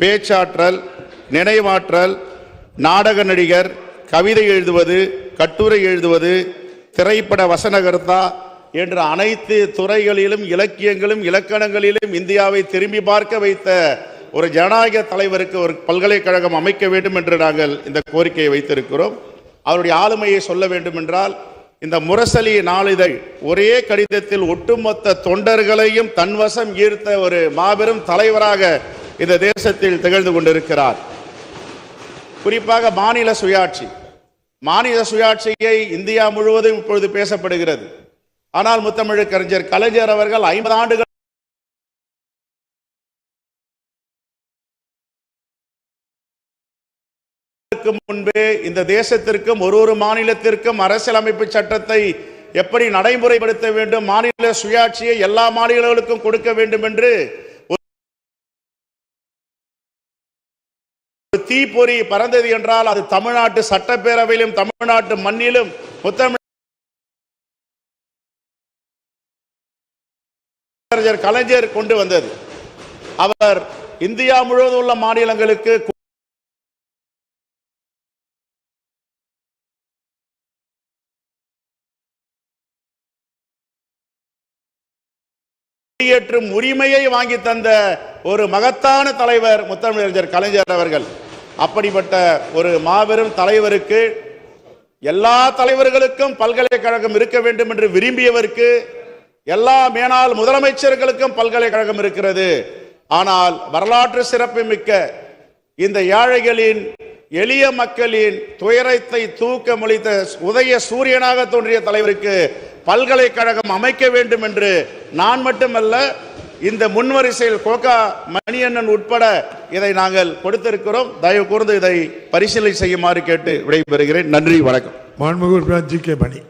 பேச்சாற்றல் நினைவாற்றல் நாடக நடிகர் கவிதை எழுதுவது கட்டுரை எழுதுவது திரைப்பட வசனகர்த்தா என்ற அனைத்து துறைகளிலும் இலக்கியங்களும் இலக்கணங்களிலும் இந்தியாவை திரும்பி பார்க்க வைத்த ஒரு ஜனநாயக தலைவருக்கு ஒரு பல்கலைக்கழகம் அமைக்க வேண்டும் என்று நாங்கள் இந்த கோரிக்கையை வைத்திருக்கிறோம். அவருடைய ஆளுமையை சொல்ல வேண்டும் என்றால் இந்த முரசலி நாளிதழ் ஒரே கடிதத்தில் ஒட்டுமொத்த தொண்டர்களையும் தன்வசம் ஈர்த்த ஒரு மாபெரும் தலைவராக இந்த தேசத்தில் திகழ்ந்து கொண்டிருக்கிறார். குறிப்பாக மாநில சுயாட்சி. மாநில சுயாட்சியை இந்தியா முழுவதும் இப்பொழுது பேசப்படுகிறது. ஆனால் முத்தமிழ் கலைஞர் கலைஞர் அவர்கள் ஐம்பது ஆண்டுகள் அதற்கு முன்பே இந்த தேசத்திற்கும் ஒரு ஒரு மாநிலத்திற்கும் அரசியலமைப்பு சட்டத்தை எப்படி நடைமுறைப்படுத்த வேண்டும் மாநில சுயாட்சியை எல்லா மாநிலங்களுக்கும் கொடுக்க வேண்டும் என்று ஒரு தீப்பொறி பறந்தது என்றால் அது தமிழ்நாட்டு சட்டப்பேரவையிலும் தமிழ்நாட்டு மண்ணிலும் முத்தமிழர் கலைஞர் கொண்டு வந்தது. அவர் இந்தியா முழுவதும் உள்ள மாநிலங்களுக்கு குடியேற்றும் உரிமையை வாங்கி தந்த ஒரு மகத்தான தலைவர் முத்தமிழறிஞர் கலைஞர் அவர்கள். அப்படிப்பட்ட ஒரு மாபெரும் தலைவருக்கு எல்லா தலைவர்களுக்கும் பல்கலைக்கழகம் இருக்க வேண்டும் என்று விரும்பியவருக்கு எல்லா மேனால் முதலமைச்சர்களுக்கும் பல்கலைக்கழகம் இருக்கிறது. ஆனால் வரலாற்று சிறப்பு மிக்க இந்த ஏழைகளின் எளிய மக்களின் துயரத்தை தூக்க முழித்த உதய சூரியனாக தோன்றிய தலைவருக்கு பல்கலைக்கழகம் அமைக்க வேண்டும் என்று நான் மட்டுமல்ல இந்த முன்வரிசையில் கோகா மணியண்ணன் உட்பட இதை நாங்கள் கொடுத்திருக்கிறோம். தயவு கூர்ந்து இதை பரிசீலனை செய்யுமாறு கேட்டு விடைபெறுகிறேன். நன்றி வணக்கம். மாண்புமிகு ஜி கே மணி.